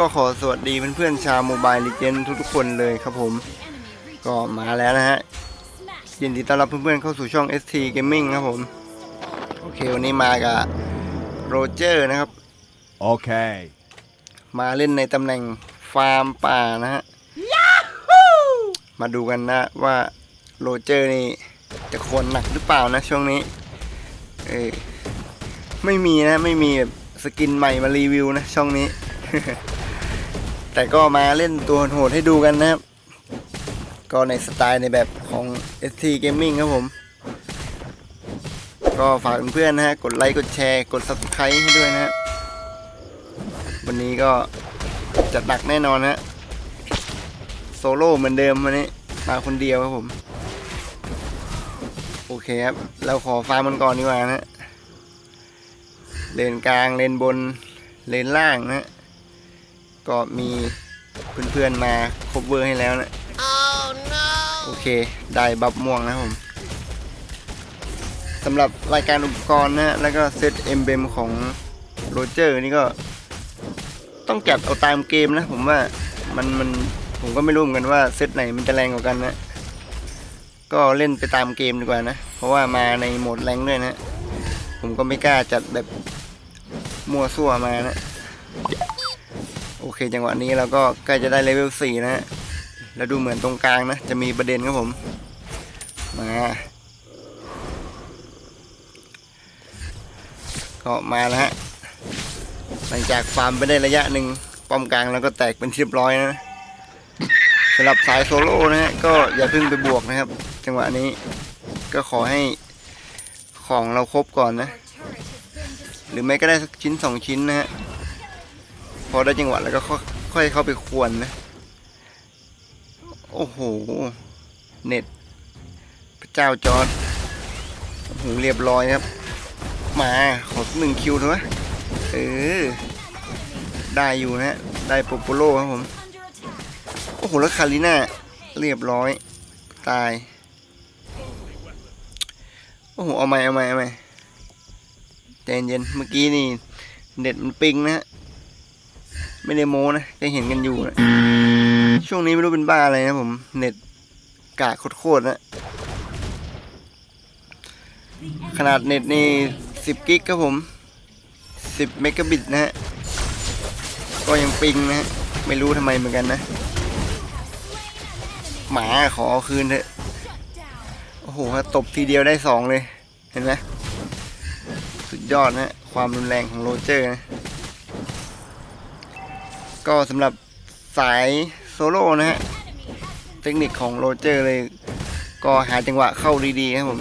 ก็ขอสวัสดีเพื่อนๆชาวโมบายลีเจนทุกๆคนเลยครับผม ก็มาแล้วนะฮะยินดีต้อนรับเพื่อนๆเข้าสู่ช่อง ST Gaming ครับผม โอเค วันนี้มากับโรเจอร์นะครับ Okay. มาเล่นในตำแหน่งฟาร์มป่านะฮะ มาดูกันนะว่าโรเจอร์นี่จะควรหนักหรือเปล่านะช่วงนี้ เออไม่มีนะ ไม่มีแบบสกินใหม่มารีวิวนะช่องนี้ แต่ก็มาเล่นตัวโหดให้ดูกันนะครับ ก็ในสไตล์ในแบบของ ST Gaming ครับผม ก็ฝากเพื่อนๆนะฮะ กดไลค์ กดแชร์ กด Subscribe ให้ด้วยนะฮะ วันนี้ก็จัดหนักแน่นอนฮะโซโล่เหมือนเดิมวันนี้ มาคนเดียวครับผม โอเคครับ เราขอฟาร์มมันก่อนดีกว่านะฮะเลนกลางเลนบนเลนล่างนะฮะ ก็มีเพื่อนๆมาคบเวอร์ให้แล้วนะโอเค ได้บัฟม่วงนะครับผมสำหรับรายการอุปกรณ์นะฮะแล้วก็เซตเอ็มเบมของโรเจอร์นี่ก็ ต้องจัดเอาตามเกมนะ ผมว่ามันมันผมก็ไม่รู้เหมือนกันว่าเซตไหนมันจะแรงกว่ากันนะ ก็เล่นไปตามเกมดีกว่านะ เพราะว่ามาในโหมดแรงด้วยนะ ผมก็ไม่กล้าจัดแบบมั่วซั่วมานะ โอเค จังหวะนี้เราก็ใกล้จะได้เลเวล4นะฮะแล้วดูเหมือนตรงกลางนะ จะมีประเด็นครับผม มา ก็มาแล้วฮะ หลังจากฟาร์มไปได้ระยะหนึ่งป้อมกลางแล้วก็แตกเป็นที่เรียบร้อยนะสำหรับสายโซโล่นะฮะก็อย่าเพิ่งไปบวกนะครับ จังหวะนี้ก็ขอให้ของเราครบก่อนนะ หรือไม่ก็ได้สักชิ้นสองชิ้นนะฮะ พอได้จังหวะแล้วก็ค่อยเข้าไปควนนะ โอ้โห เน็ต พระเจ้าจอร์ดโอ้โหเรียบร้อยครับ มาขอหนึ่งคิวเถอะเออ ได้อยู่นะฮะได้โปโปโลครับผม โอ้โห แล้วคาริน่า เรียบร้อย ตาย โอ้โห เอาใหม่เอาใหม่เอาใหม่ใจเย็นเมื่อกี้นี่ เน็ตมันปิงนะฮะ ไม่ได้โม้นะจะเห็นกันอยู่นะช่วงนี้ไม่รู้เป็นบ้าอะไรนะผม เน็ตกากโคตรๆนะ ขนาดเน็ตนี่สิบกิกครับผมสิบเมกะบิตนะฮะ ก็ยังปิงนะฮะ ไม่รู้ทำไมเหมือนกันนะ หมาขอเอาคืนเถอะ โอ้โหถ้าตบทีเดียวได้สองเลย เห็นไหมสุดยอดนะฮะความรุนแรงของโรเจอร์นะ ก็สำหรับสายโซโล่นะฮะ เทคนิคของโรเจอร์เลย ก็หาจังหวะเข้าดีๆครับผม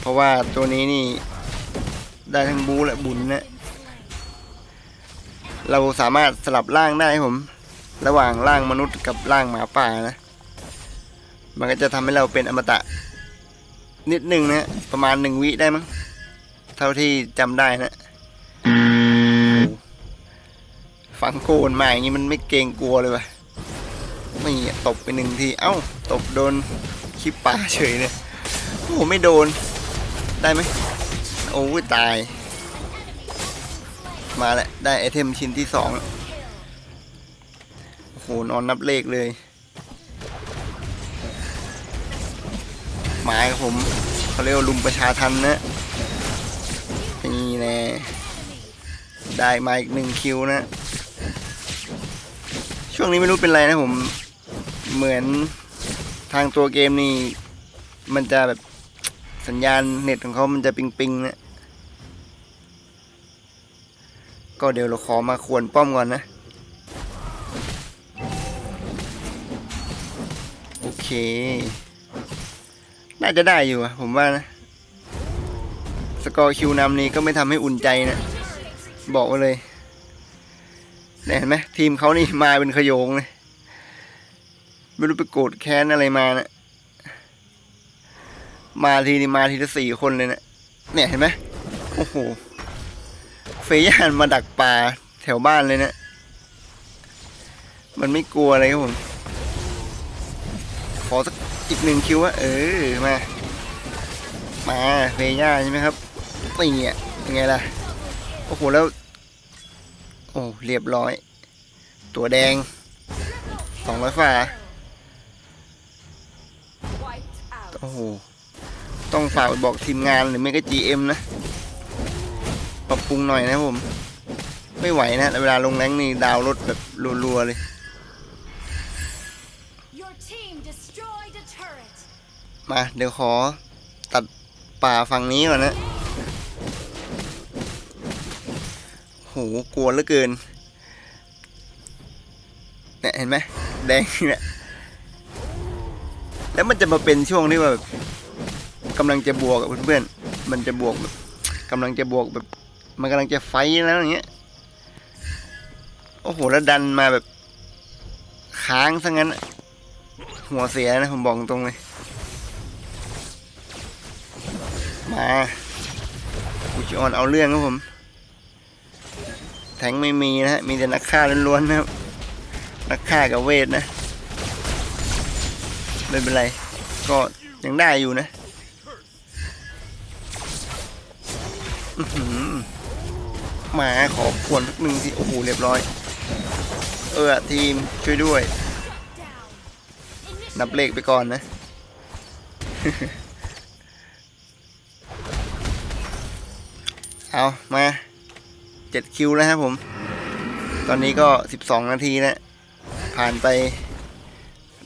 เพราะว่าตัวนี้นี่ ได้ทั้งบูและบุญนะ เราสามารถสลับร่างได้ครับผม ระหว่างร่างมนุษย์กับร่างหมาป่านะ มันก็จะทำให้เราเป็นอมตะ นิดหนึ่งนะ ประมาณหนึ่งวิได้มั้ง เท่าที่จำได้นะ งโกนมาอย่างนี้มันไม่เกรงกลัวเลยวะไม่ตบไปหนึ่งที เอ้า ตบโดนคลิปป่าเฉยเลยโอ้โหไม่โดน ได้ไหมโอ้ยตาย มาแล้ว ได้ไอเทมชิ้นที่สองแล้วโอ้โห นอนนับเลขเลย หมายครับผมเขาเรียกว่าลุมประชาทันนะนี่แน่ได้มาอีกหนึ่งคิวนะ ช่วงนี้ไม่รู้เป็นไรนะผม เหมือนทางตัวเกมนี่ มันจะแบบสัญญาณเน็ตของเขามันจะปิงปิงๆนะก็เดี๋ยวเราขอมาขวนป้อมก่อนนะ โอเค น่าจะได้อยู่อะผมว่านะ สกอร์คิวนำนี้ก็ไม่ทำให้อุ่นใจนะ บอกไว้เลย เนี่ยเห็นไหมทีมเขานี่มาเป็นขโยงเลยไม่รู้ไปโกรธแค้นอะไรมานะมาทีนี่มาทีละสี่คนเลยนะเนี่ยเห็นไหมโอ้โหเฟย่านมาดักป่าแถวบ้านเลยนะมันไม่กลัวอะไรครับผมขอสักอีกหนึ่งคิววะเออมามาเฟย่าใช่ไหมครับนี่อะยังไงล่ะโอ้โหแล้ว โอ้เรียบร้อย ตัวแดงสองร้อยฝ่า Wiped out. โอ้โหต้องฝากไปบอกทีมงานหรือไม่ก็ GM นะ ปรับปรุงหน่อยนะครับผม ไม่ไหวนะ เวลาลงแรงนี่ดาวรถแบบรัวๆเลย Your team destroyed a turret. มาเดี๋ยวขอตัดป่าฝั่งนี้ก่อนนะ โหกลัวเหลือเกินเนี่ยเห็นไหมแดงเนี่ยแล้วมันจะมาเป็นช่วงที่แบบกำลังจะบวกกับเพื่อนๆมันจะบวกแบบกำลังจะบวกแบบ มันกำลังจะไฟแล้วอย่างเงี้ยโอ้โหแล้วดันมาแบบ ค้างซะงั้น หัวเสียนะผมบอกตรงเลย มาอุจออนเอาเรื่องครับผม แทงไม่มีนะฮะ มีแต่นักฆ่าล้วนๆนะครับ นักฆ่ากับเวทนะ ไม่เป็นไร ก็ยังได้อยู่นะหมาขอขวนสักหนึ่งทีโอ้โห เรียบร้อย เออทีมช่วยด้วย นับเลขไปก่อนนะเอา มา เจ็ดคิวแล้วครับผม ตอนนี้ก็สิบสองนาทีแล้วผ่านไป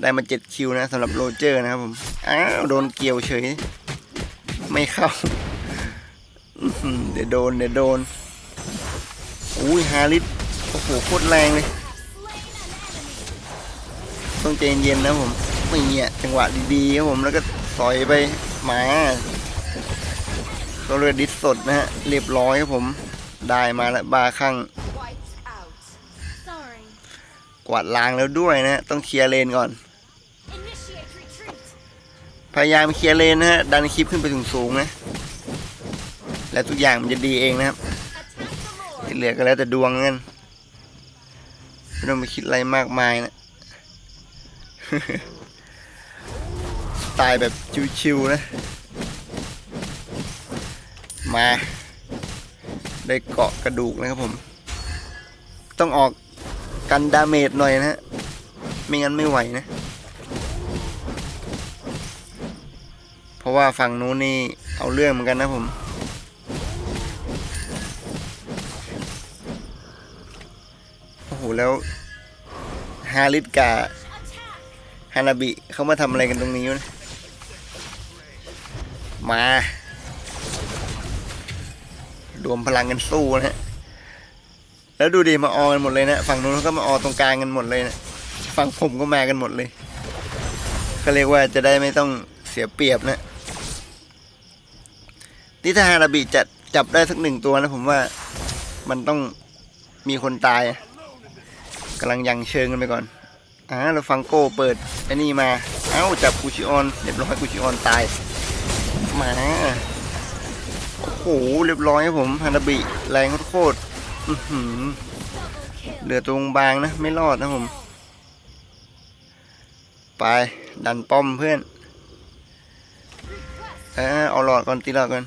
ได้มาเจ็ดคิวนะสำหรับโรเจอร์นะครับผม อ้าว โดนเกี่ยวเฉย ไม่เข้า เดี๋ยวโดน เดี๋ยวโดน อุ้ยฮาริสโอ้โหโคตรแรงเลย ต้องใจเย็นๆนะผม ไม่เนี่ยจังหวะดีๆครับผม แล้วก็สอยไปหมาก็เลยดิสสดนะฮะ เรียบร้อยครับผม ได้มาแล้วบาข้างกวาดล้างแล้วด้วยนะฮะต้องเคลียร์เลนก่อน พยายามเคลียร์เลนนะฮะ ดันคลิปขึ้นไปสูงๆนะ แล้วทุกอย่างมันจะดีเองนะครับ ที่เหลือก็แล้วแต่ดวงกันไม่ต้องไปคิดอะไรมากมายนะสไตล์แบบชิวๆนะ มา ได้เกาะกระดูกนะครับผม ต้องออกกันดาเมจหน่อยนะฮะ ไม่งั้นไม่ไหวนะ เพราะว่าฝั่งนู้นนี่เอาเรื่องเหมือนกันนะผมโอ้โหแล้วฮาริสกาฮานาบิเขามาทำอะไรกันตรงนี้วะมา รวมพลังกันสู้นะฮะแล้วดูดิมาออกันหมดเลยนะฝั่งนู้นก็มาออตรงกลางกันหมดเลยนะฝั่งผมก็มากันหมดเลย ก็เรียกว่าจะได้ไม่ต้องเสียเปรียบนะนี่ถ้าฮานาบิจะจับได้สักหนึ่งตัวนะ ผมว่ามันต้องมีคนตายกำลังยังเชิงกันไปก่อนอ่าเราฟังโก้เปิดไอ้นี่มา เอ้าจับกูชิออนเรียบร้อยกูชิออนตายมา หเรียบร้อยครับผมฮานาบิแรงโคตรเหลือตรงบางนะ ไม่รอดนะผม ไป ดันป้อมเพื่อน เออเอาหลอดก่อนตีหลอดก่อน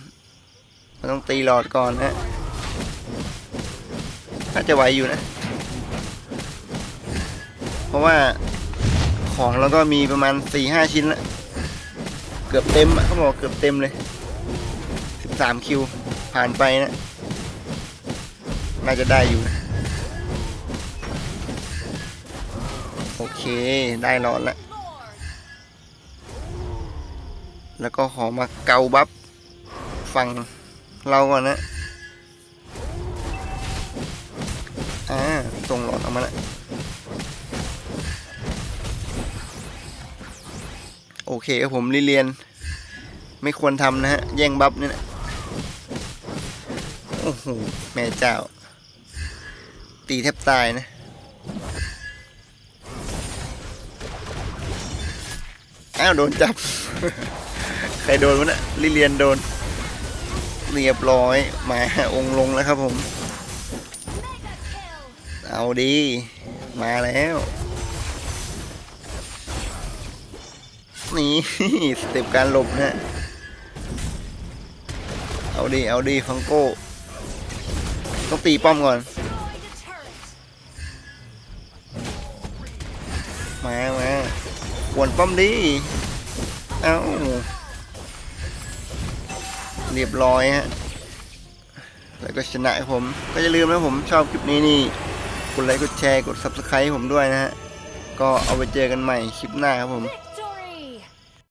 มันต้องตีหลอดก่อนนะน่าจะไหวอยู่นะ เพราะว่าของเราก็มีประมาณสี่ห้าชิ้นละเกือบเต็มเขาบอกเกือบเต็มเลย สามคิว ผ่านไปนะน่าจะได้อยู่ โอเคได้หลอดแล้วแล้วก็ขอมาเกาบัฟฝั่งเราก่อนนะอ่าส่งหลอดออกมาแล้วโอเคครับผมลิเลียน ไม่ควรทำนะฮะ แย่งบัฟเนี่ยนะ โอ้โหแม่เจ้า ตีแทบตายนะ อ้าว โดนจับ ใครโดนวะเนี่ยลิเลียนโดน เรียบร้อย มาองค์ลงแล้วครับผม เอาดี มาแล้วนี่ สเต็ปการหลบนะ ดีเอาดีฟังโก้ ต้องตีป้อมก่อน มามาปวนป้อมดีเอ้าเรียบร้อยฮะ แล้วก็ชนะครับผม ก็อย่าลืมนะผมชอบคลิปนี้นี่ กดไลค์ กดแชร์ กด subscribe ให้ผมด้วยนะฮะ ก็เอาไปเจอกันใหม่คลิปหน้าครับผม